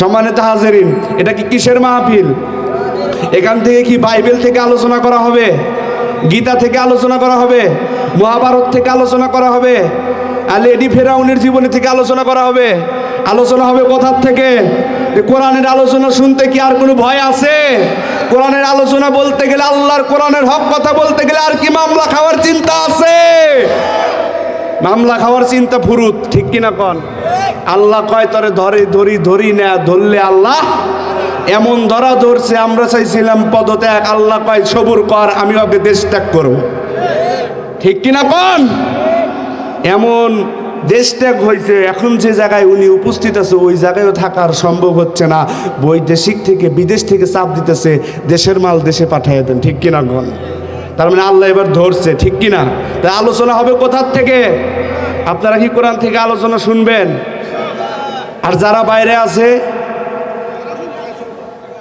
সম্মানিত হাজারিন, এটা কি কিসের মাহফিল? এখান থেকে কি বাইবেল থেকে আলোচনা করা হবে? গীতা থেকে আলোচনা করা হবে? মহাভারত থেকে আলোচনা করা হবে? আর লেডি ফেরাউনের জীবনী থেকে আলোচনা করা হবে? আলোচনা হবে কোথার থেকে? কোরআনের আলোচনা শুনতে কি আর কোনো ভয় আছে? কোরআনের আলোচনা বলতে গেলে আল্লাহর কোরআনের হক কথা বলতে গেলে আর কি মামলা খাওয়ার চিন্তা আছে? মামলা খাওয়ার চিন্তা ফুরুত, ঠিক কিনা কন? আল্লাহ কয়, তরে ধরে, ধরি ধরি না, ধরলে আল্লাহ এমন ধরা ধরছে, আমরা চাইছিলাম পদত্যাগ। আল্লাহ কয়, সবুর কর, আমি ওকে দেশ ত্যাগ করব। ঠিক কিনা কন? এমন দেশ ত্যাগ হয়েছে এখন যে জায়গায় উনি উপস্থিত আছে, ওই জায়গায়ও থাকার সম্ভব হচ্ছে না। বৈদেশিক থেকে বিদেশ থেকে চাপ দিতেছে, দেশের মাল দেশে পাঠিয়ে দেন, ঠিক কিনা গণ তার মানে আল্লাহ এবার ধরছে, ঠিক কিনা? তাই আলোচনা হবে কোথার থেকে? আপনারা কি কোরআন থেকে আলোচনা শুনবেন? আর যারা বাইরে আছে,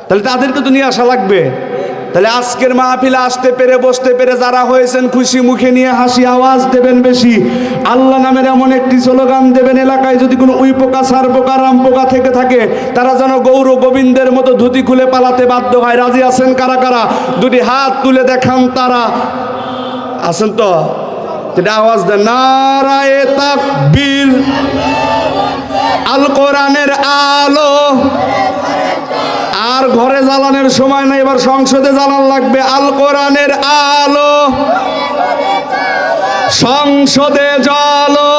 তাহলে তাদেরকে তো নিয়ে আসা লাগবে। তাহলে আজকের মাহফিলে আসতে পেরে, বসতে পেরে যারা হয়েছেন, খুশি মুখে নিয়ে হাসি আওয়াজ দেবেন বেশি। আল্লাহ নামের এমন একটি স্লোগান দেবেন এলাকায়, যদি কোনো উই পোকা, সার পোকা, রাম পোকা থেকে থাকে, তারা যেন গৌর গোবিন্দের মতো ধুতি খুলে পালাতে বাধ্য হয়। রাজি আছেন কারা কারা? দুটি হাত তুলে দেখান তারা। আছেন তো? আওয়াজ দেন। নারায়ে তাকবীর, আল কোরআনের আলো। আর ঘরে জ্বালানোর সময় নাই, এবার সংসদে জ্বালান লাগবে। আল কোরআনের আলো। সংসদে জলো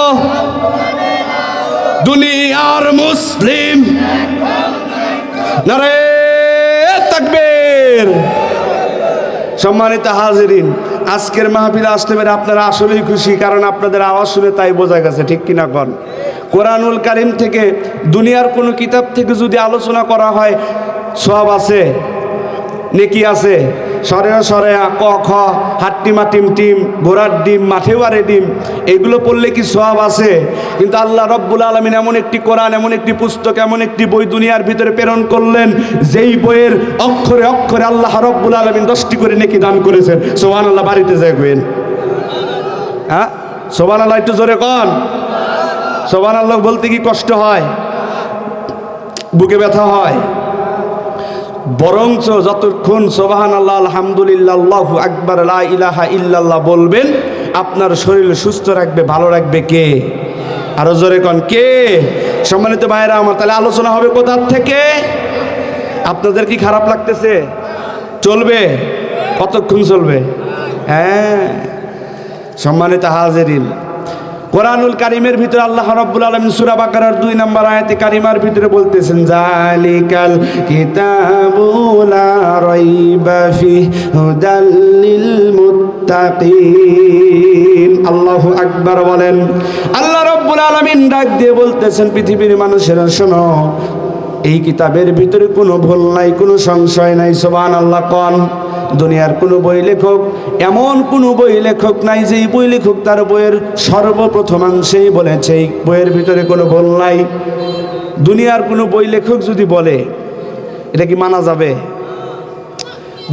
দুনিয়ার মুসলিম। নারে তাকবীর। সম্মানিত হাজিরিন, আজকের মাহফিলে আসতে পেরে আপনারা আসলেই খুশি, কারণ আপনাদের আওয়াজ শুনে তাই বোঝা গেছে, ঠিক কিনা কন? কোরআনুল কারিম থেকে দুনিয়ার কোনো কিতাব থেকে যদি আলোচনা করা হয় সব আছে, নেকি আছে সরে সরে ক, খ হাট্টিমা টিম টিম, ঘোড়ার ডিম, মাঠে বারে ডিম, এগুলো পড়লে কি সব আছে? কিন্তু আল্লাহ রব্বুল আলমিন এমন একটি কোরআন, এমন একটি পুস্তক, এমন একটি বই দুনিয়ার ভিতরে প্রেরণ করলেন, যেই বইয়ের অক্ষরে অক্ষরে আল্লাহ রব্বুল আলমিন দশটি করে নেকি দান করেছেন। সোহান আল্লাহ বাড়িতে যাবেন হ্যাঁ? সোহান আল্লাহ একটু জোরে কন। সোহান আল্লাহ বলতে কি কষ্ট হয়? বুকে ব্যথা হয়? বরঞ্চ যতক্ষণ সোবাহান আল্লাহ আলহামদুলিল্লাহ আকবার ইলাহা ইল্লাল্লাহ বলবেন, আপনার শরীর সুস্থ রাখবে, ভালো রাখবে কে? আরও জোরে কন, কে? সম্মানিত ভাইরা আমার, তাহলে আলোচনা হবে কোথার থেকে? আপনাদের কি খারাপ লাগতেছে? চলবে? কতক্ষণ চলবে? হ্যাঁ। সম্মানিত হাজেরিন কোরআনুল কারিমের ভিতরে আল্লাহ রাব্বুল আলামিন সূরা বাকারার দুই নম্বর আয়াতে কারিমার ভিতরে বলতেছেন, জালিকাল কিতাবু লা রাইবা ফি হুদাল লিল মুত্তাকিন। আল্লাহু আকবার বলেন। আল্লাহ রাব্বুল আলমিন ডাক দিয়ে বলতেছেন, পৃথিবীর মানুষেরা শোনো এই কিতাবের ভিতরে কোনো ভুল নাই, কোনো সংশয় নাই সোবান আল্লাহ কন। দুনিয়ার কোনো বই লেখক, এমন কোনো বই লেখক নাই যে বই লেখক তার বইয়ের সর্বপ্রথমাংশেই বলেছে, এই বইয়ের ভিতরে কোনো ভুল নাই। দুনিয়ার কোনো বই লেখক যদি বলে, এটা কি মানা যাবে?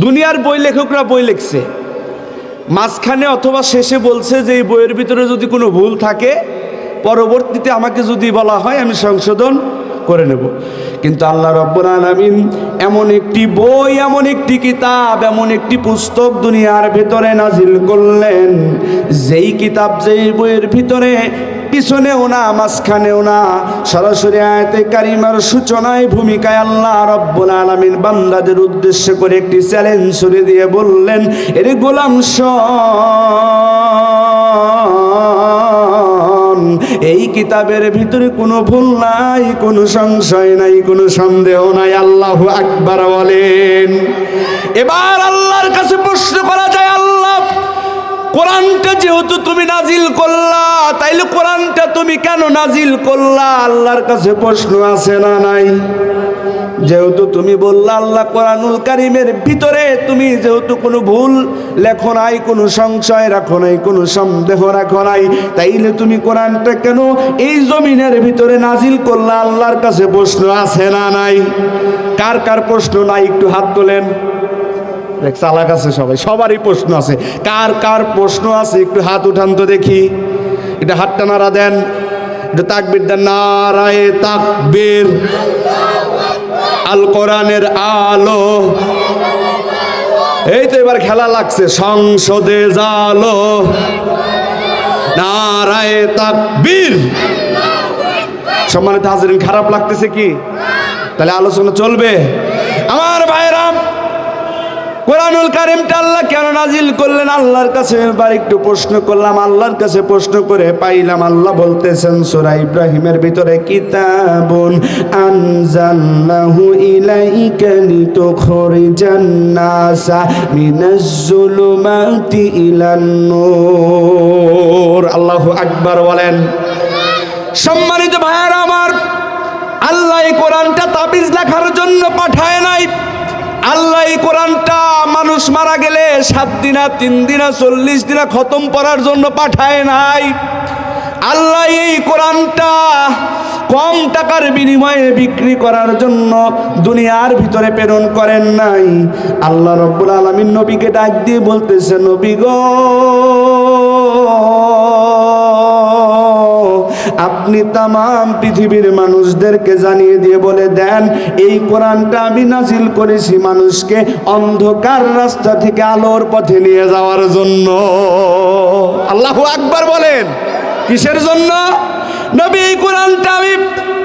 দুনিয়ার বই লেখকরা বই লিখছে, মাঝখানে অথবা শেষে বলছে যে এই বইয়ের ভিতরে যদি কোনো ভুল থাকে, পরবর্তীতে আমাকে যদি বলা হয় আমি সংশোধন করে নেব। কিন্তু আল্লাহ রব্বুল আলামিন এমন একটি বই, এমন একটি কিতাব, এমন একটি পুস্তক দুনিয়ার ভিতরে নাজিল করলেন। যেই কিতাব যেই বইয়ের ভিতরে পিছনেও না, মাঝখানেও না, সরাসরি আয়াতে কারিমার সূচনায়, ভূমিকায় আল্লাহ রব্বুল আলামিন বান্দাদের উদ্দেশ্য করে একটি চ্যালেঞ্জ ছুড়ে দিয়ে বললেন, এর গোলাম শোন, এই কিতাবের ভিতরে কোনো ভুল নাই কোনো সংশয় নাই কোনো সন্দেহ নাই। আল্লাহ আকবার বলেন। এবার আল্লাহর কাছে প্রশ্ন করা যায় আল্লাহ কোরআনটা যেহেতু তুমি নাজিল করলা তাইলে কোরআনটা তুমি কেন নাজিল করলা? আল্লাহর কাছে প্রশ্ন আছে না নাই? যেহেতু তুমি বললা, আল্লাহ কোরআনুল কারিমের ভিতরে তুমি যেহেতু কোনো ভুল লেখো নাই, কোনো সংশয় রাখো নাই, কোনো সন্দেহ রাখো নাই, তাইলে তুমি কোরআনটা কেন এই জমিনের ভিতরে নাজিল করলা? আল্লাহর কাছে প্রশ্ন আছে না নাই? কার কার প্রশ্ন নাই? একটু হাত তোলেন। দেখ চালাক আছে সবাই, সবারই প্রশ্ন আছে। কার কার প্রশ্ন আছে? একটু হাত উঠান তো দেখি। এটা হাতটা নাড়া দেন, এটা তাকবির দেন, নারায়ে তাকবীর। আল কোরআনের আলো। এই তো এবার খেলা লাগছে, সংসদে জালো। নারায় তাকবীর। সম্মানিত হাজিরিন, খারাপ লাগতেছে কি? তাহলে আলোচনা চলবে। কোরআনুল কারিমটা আল্লাহ কেন নাজিল করলেন? আল্লাহর কাছে এবার একটু প্রশ্ন করলাম, আল্লাহর কাছে প্রশ্ন করে পাইলাম। আল্লাহ বলতেছেন, সূরা ইব্রাহিমের ভিতরে কিতাবুন আনজালনাহু ইলাইকা লিতুখরিজান নাসা মিনাজ জুলুমাতি ইলান নূর। আল্লাহু আকবার বলেন। সম্মানিত ভাইয়ারা আমার, আল্লাহ এই কোরআনটা তাবিজ লেখার জন্য পাঠায় নাই। আল্লাহ এই কোরআনটা মানুষ মারা গেলে সাত দিনা, তিন দিনা, চল্লিশ দিনা খতম করার জন্য পাঠায় নাই। আল্লাহ এই কোরআনটা কম টাকার বিনিময়ে বিক্রি করার জন্য দুনিয়ার ভিতরে প্রেরণ করেন নাই। আল্লাহ রব্বুল আলমিন নবীকে ডাক দিয়ে বলতেছে, নবী গো আপনি তাম পৃথিবীর মানুষদেরকে জানিয়ে দিয়ে বলে দেন, এই কোরআনটা আমি নাজিল করেছি মানুষকে অন্ধকার রাস্তা থেকে আলোর পথে নিয়ে যাওয়ার জন্য। আল্লাহ আকবার বলেন, কিসের জন্য? নবী এই কোরআনটা আমি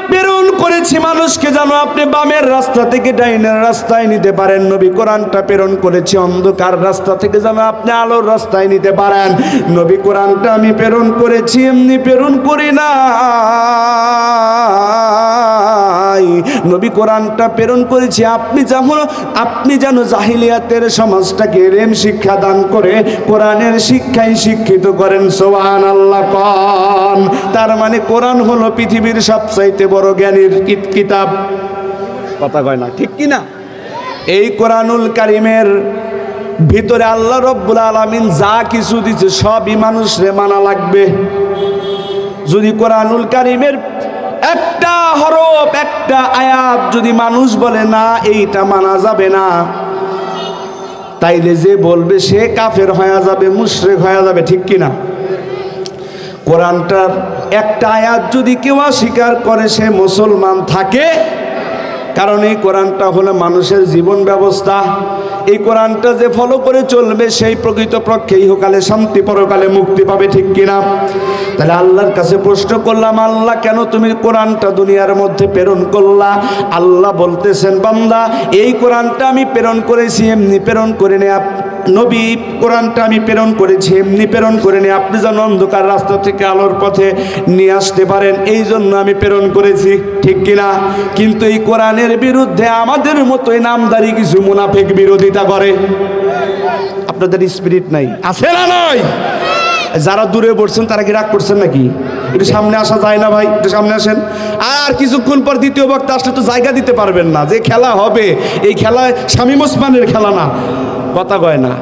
প্রেরণ করেছি মানুষকে যেন আপনি বামের রাস্তা থেকে ডাইনের রাস্তায় নিতে পারেন। নবী কোরআনটা প্রেরণ করেছি অন্ধকার রাস্তা থেকে যেন আপনি আলোর রাস্তায় নিতে পারেন। নবী কোরআনটা আমি প্রেরণ করেছি, এমনি প্রেরণ করি না। নবী কোরআনটা প্রেরণ করেছি, আপনি যেমন, আপনি যেন জাহিলিয়াতের সমাজটাকে রেম শিক্ষা দান করে কোরআনের শিক্ষায় শিক্ষিত করেন সোহান আল্লাহ কন। তার মানে কোরআন হলো পৃথিবীর সবচাইতে বড় জ্ঞানীর কিত- কিতাব। কথা কয় না, ঠিক কি না এই কোরআনুল কারিমের ভিতরে আল্লাহ রব্বুল আলমিন যা কিছু দিচ্ছে সবই মানুষরে মানা লাগবে। যদি কোরআনুল কারিমের একটা হরফ, একটা আয়াত যদি মানুষ বলে, না, এইটা মানা যাবে না। তাইলে যে বলবে, সে কাফের হয়ে যাবে, মুশরেক হয়ে যাবে, ঠিক কিনা কোরআনটার একটা আয়াত যদি কেউ অস্বীকার করে, সে মুসলমান থাকে। কারণ এই কোরআনটা হলো মানুষের জীবন ব্যবস্থা। এই কোরআনটা যে ফলো করে চলবে, সেই প্রকৃত পক্ষে ইহকালে শান্তি পরকালে মুক্তি পাবে, ঠিক কিনা? তাহলে আল্লাহর কাছে প্রশ্ন করলাম, আল্লাহ কেন তুমি কোরআনটা দুনিয়ার মধ্যে প্রেরণ করলা? আল্লাহ বলতেছেন, বান্দা, এই কোরআনটা আমি প্রেরণ করেছি, এমনি প্রেরণ করে নে আপ- নবী কোরআনটা আমি প্রেরণ করেছি, এমনি প্রেরণ করে নে আপনি যেন অন্ধকার রাস্তা থেকে আলোর পথে নিয়ে আসতে পারেন, এই জন্য আমি প্রেরণ করেছি, ঠিক কিনা কিন্তু এই কোরআনের বিরুদ্ধে আমাদের মতোই নামদারি কিছু মুনাফেক বিরোধিতা করে। আপনাদের স্পিরিট নাই। আছে না নয় যারা দূরে পড়ছেন তারা কি রাগ করছেন নাকি? একটু সামনে আসা যায় না ভাই? একটু সামনে আসেন। আর কিছুক্ষণ পর দ্বিতীয় বক্তা আসলে তো জায়গা দিতে পারবেন না। যে খেলা হবে, এই খেলায় শামীম ওসমানের খেলা না। কথা কয় না।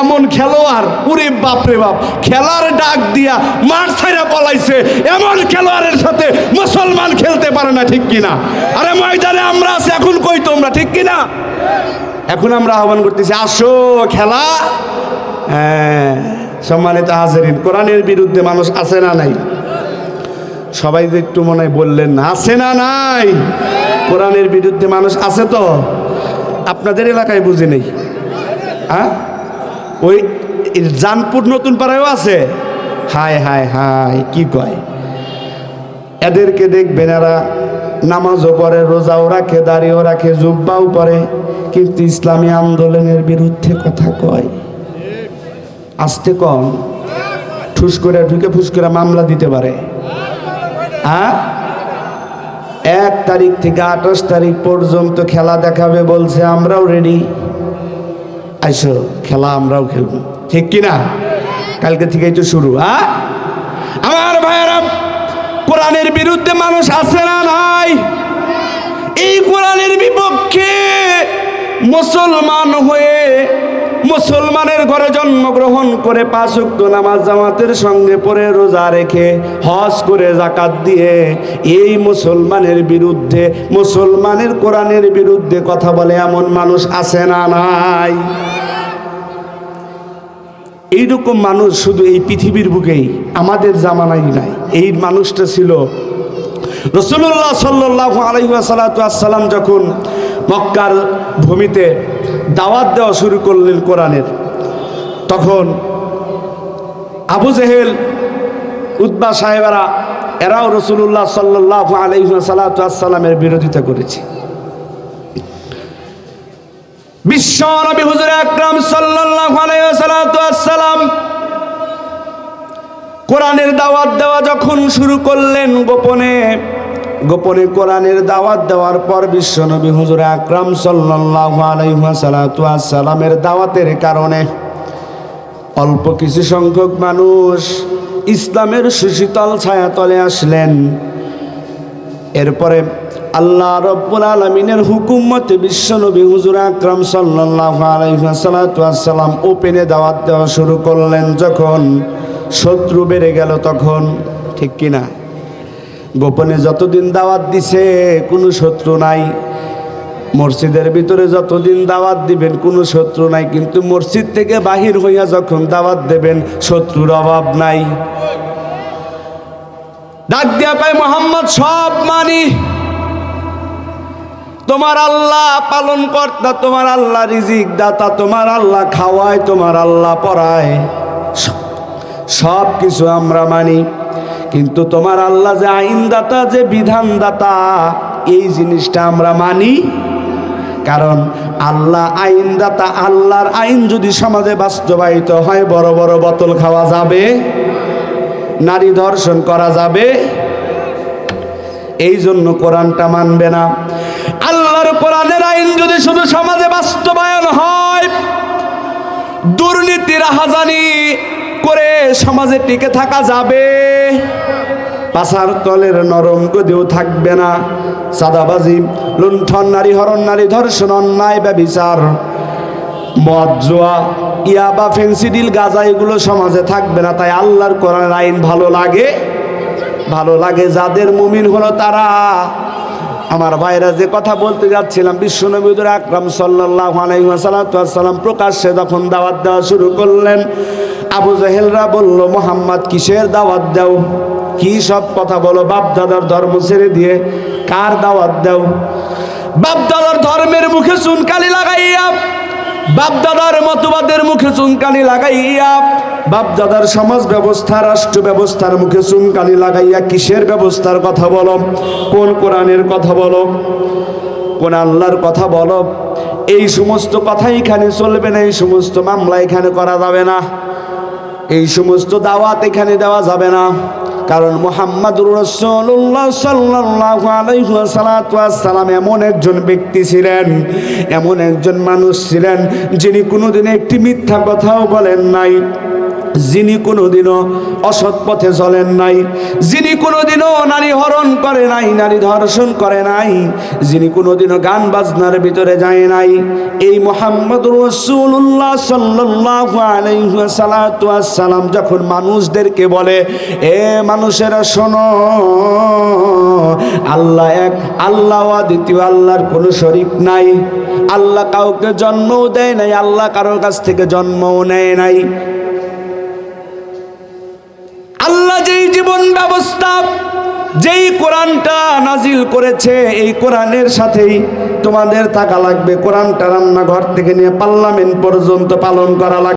এমন খেলোয়াড় উরে বাপ রে বাপ, খেলার ডাক দিয়া মাঠ ছাইরা পলাইছে এমন খেলোয়াড়ের সাথে মুসলমান খেলতে পারে না, ঠিক কিনা? আরে ময়দানে আমরা আছি, এখন কই তোমরা, ঠিক কিনা? এখন আমরা আহ্বান করতেছি, আসো, খেলা। হ্যাঁ সম্মানিত হাজারিন, কোরআনের বিরুদ্ধে মানুষ আছে না নাই? সবাই একটু মনে হয় বললেন, আছে না নাই? কোরআনের বিরুদ্ধে মানুষ আছে তো? আপনাদের এলাকায় বুঝি নেই। হ্যাঁ? ওই জানপুর নতুন পাড়ায়ও আছে? হায় হায় হায়, কি কয়? এদেরকে দেখবেন এরা নামাজও পড়ে, রোজাও রাখে, দাড়িও রাখে, জুব্বাও পরে কিন্তু ইসলামী আন্দোলনের বিরুদ্ধে কথা কয়। আসতে কম ঠুস করে, ঢুকে ফুস করে মামলা দিতে পারে। হ্যাঁ? এক তারিখ থেকে আঠাশ তারিখ পর্যন্ত খেলা দেখাবে বলছে, আমরাও রেডি আইসো, খেলা আমরাও খেলব। ঠিক কিনা? কালকে থেকেই তো শুরু হ্যাঁ? আমার ভাইয়েরা, কোরআনের বিরুদ্ধে মানুষ আছে না নাই? এই কোরআনের বিপক্ষে মুসলমান হয়ে মুসলমানের ঘরে জন্মগ্রহণ করে পাঁচ উক্ত নামাজ জামাতের সঙ্গে পড়ে রোজা রেখে হজ করে জাকাত দিয়ে এই মুসলমানের বিরুদ্ধে, মুসলমানের কোরআনের বিরুদ্ধে কথা বলে এমন মানুষ আছে না নাই? এইরকম মানুষ শুধু এই পৃথিবীর বুকেই, আমাদের জামানাই নাই। এই মানুষটা ছিল রসুল্লাহ সাল্লাহ আলহিসাল্লাম যখন মক্কার ভূমিতে দাওয়াত দেওয়া শুরু করলেন কোরআনের, তখন আবু জেহেল উদ্বা সাহেবেরা, এরাও রসুল্লাহ সাল্লাহ আলহিসাল্লামের বিরোধিতা করেছে। বিশ্ব নবী হুজুর আকরাম সাল্লাল্লাহু আলাইহি কোরআনের দাওয়াত দেওয়া যখন শুরু করলেন গোপনে গোপনে কোরআনের দাওয়াত দেওয়ার পর বিশ্ব নবী হুজুর আকরাম সাল্লাল্লাহু আলাইহি সাল্লামের দাওয়াতের কারণে অল্প কিছু সংখ্যক মানুষ ইসলামের সুশীতল ছায়াতলে আসলেন। এরপরে আল্লাহ রব্বুল আলমিনের হুকুম মতে বিশ্বনবী হুজুর আকরাম সাল্লাম ওপেনে দাওয়াত দেওয়া শুরু করলেন যখন শত্রু বেড়ে গেল তখন, ঠিক কিনা গোপনে যতদিন দাওয়াত দিছে, কোনো শত্রু নাই। মসজিদের ভিতরে যতদিন দাওয়াত দিবেন, কোনো শত্রু নাই। কিন্তু মসজিদ থেকে বাহির হইয়া যখন দাওয়াত দেবেন, শত্রুর অভাব নাই। ডাক দিয়া পায় মোহাম্মদ সব মানি। তোমার আল্লাহ পালন কর্তা তোমার আল্লাহ রিজিক দাতা তোমার আল্লাহ খাওয়ায়, তোমার আল্লাহ পড়ায়। সব কিছু আমরা মানি। কিন্তু তোমার আল্লাহ যে আইনদাতা, যে বিধানদাতা, এই জিনিসটা আমরা মানি। কারণ আল্লাহ আইনদাতা, আল্লাহর আইন যদি সমাজে বাস্তবায়িত হয়, বড় বড় বোতল খাওয়া যাবে, নারী ধর্ষণ করা যাবে। এই জন্য কোরআনটা মানবে না। আল্লাহর কোরআনের আইন যদি শুধু সমাজে বাস্তবায়ন হয় দুর্নীতি রাহাজানি করে সমাজে টিকে থাকা যাবে। পাশার তলের নরম গদিও থাকবে না। সাদাবাজি লুণ্ঠন, নারী হরণ, নারী ধর্ষণ, অন্যায়, ব্যবিচার, মদ, জোয়া, ইয়া বা ফেন্সিডিল গাজা, এগুলো সমাজে থাকবে না। তাই আল্লাহর কোরআনের আইন ভালো লাগে ভালো লাগে যাদের মুমিন হলো তারা। আমার ভাইরা যে কথা বলতে যাচ্ছিলাম, বিশ্বনবীদের আকরাম সাল্লাহ আলাইসাল্লাম প্রকাশ্যে যখন দাওয়াত দেওয়া শুরু করলেন, আবু জাহেলরা বলল, মোহাম্মদ, কিসের দাওয়াত দাও? কি সব কথা বলো? বাপদাদার ধর্ম ছেড়ে দিয়ে কার দাওয়াত দাও? বাপদাদার ধর্মের মুখে চুনকালি লাগাইয়া বাপ দাদার মতবাদের মুখে চুনকালি লাগাইয়া, বাপদাদার সমাজ ব্যবস্থা, রাষ্ট্র ব্যবস্থার মুখে চুনকালি লাগাইয়া কিসের ব্যবস্থার কথা বলো? কোন কোরআনের কথা বলো? কোন আল্লাহর কথা বলো? এই সমস্ত কথা এখানে চলবে না, এই সমস্ত মামলা এখানে করা যাবে না। এই সমস্ত দাওয়াত এখানে দেওয়া যাবে না। কারণ মোহাম্মদুর রসুল্লাহ সাল্লাহ আলাইসালাম এমন একজন ব্যক্তি ছিলেন, এমন একজন মানুষ ছিলেন যিনি কোনোদিন একটি মিথ্যা কথাও বলেন নাই। যিনি কোনোদিনও অসৎ পথে চলেন নাই, যিনি কোনোদিনও নারী হরণ করে নাই, নারী ধর্ষণ করে নাই, যিনি কোনোদিনও গান বাজনার ভিতরে যায় নাই, এই মোহাম্মদ রসুল্লাহ সাল্লাহ আলাইসালাম যখন মানুষদেরকে বলে, এ মানুষেরা শোনো, আল্লাহ এক, আল্লাহ দ্বিতীয় আল্লাহর কোনো শরিক নাই, আল্লাহ কাউকে জন্মও দেয় নাই, আল্লাহ কারোর কাছ থেকে জন্মও নেয় নাই। যেই জীবন ব্যবস্থা, যেই কোরআনটা নাজিল করেছে, এই কোরআনের সাথেই তোমাদের থাকা লাগবে। কোরআনটা রান্নাঘর থেকে নিয়ে পার্লামেন্ট পর্যন্ত পালন করা লাগবে।